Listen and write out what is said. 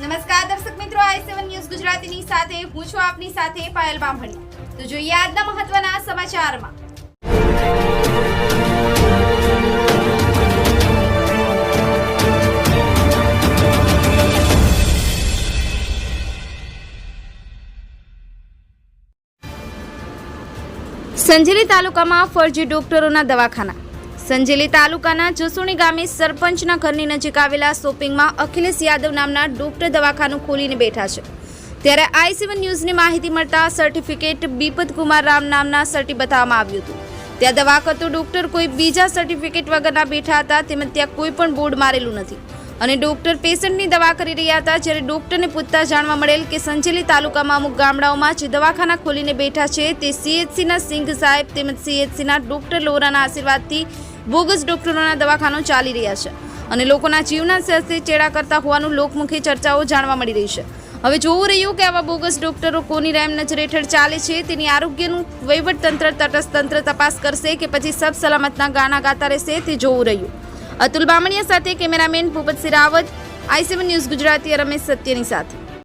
નમસ્કાર દર્શક મિત્રો, આઈ સેવન ન્યૂઝ ગુજરાતીની સાથે, હું છું આપની સાથે પાયલ બામણી. તો જોઈએ આજના મહત્વના સમાચારમાં. સંજેલી તાલુકામાં ફરજી ડોક્ટરોના દવાખાના. સંજેલી તાલુકાના જસુણી ગામે સરપંચના ઘરની નજીક આવેલા શોપિંગમાં અખિલેશ યાદવ નામના ડોક્ટર દવાખાનું ખોલીને બેઠા છે. ત્યારે આઈ સેવન ન્યૂઝની માહિતી મળતા સર્ટિફિકેટ બીપત કુમાર રામ નામના સર્ટી બતાવવામાં આવ્યું હતું. ત્યાં દવા કરતો ડોક્ટર કોઈ બીજા સર્ટિફિકેટ વગરના બેઠા હતા, તેમજ ત્યાં કોઈ પણ બોર્ડ મારેલું નથી. અને ડોક્ટર પેશન્ટની દવા કરી રહ્યા હતા, જ્યારે ડોક્ટરને પૂછતા જાણવા મળેલ કે સંજેલી તાલુકામાં અમુક ગામડાઓમાં જે દવાખાના ખોલીને બેઠા છે, તે સીએચસીના સિંઘ સાહેબ તેમજ સીએચસીના ડોક્ટર લોરાના આશીર્વાદથી બોગસ ડોક્ટરોના દવાખાનો ચાલી રહ્યા છે અને લોકોના જીવના સાથે ચેડા કરતા હોવાનું લોકમુખી ચર્ચાઓ જાણવા મળી રહી છે. હવે જોવું રહ્યું કે આવા બોગસ ડોક્ટરો કોની રેમ નજર હેઠળ ચાલે છે, તેની આરોગ્યનું વહીવટતંત્ર તટસ્થ તંત્ર તપાસ કરશે કે પછી સબ સલામતના ગાના ગાતા રહેશે તે જોવું રહ્યું. અતુલ બામણીયા સાથે cameraman Bhupat Siravat I news Gujarati, Ramesh સત્યની સાથે.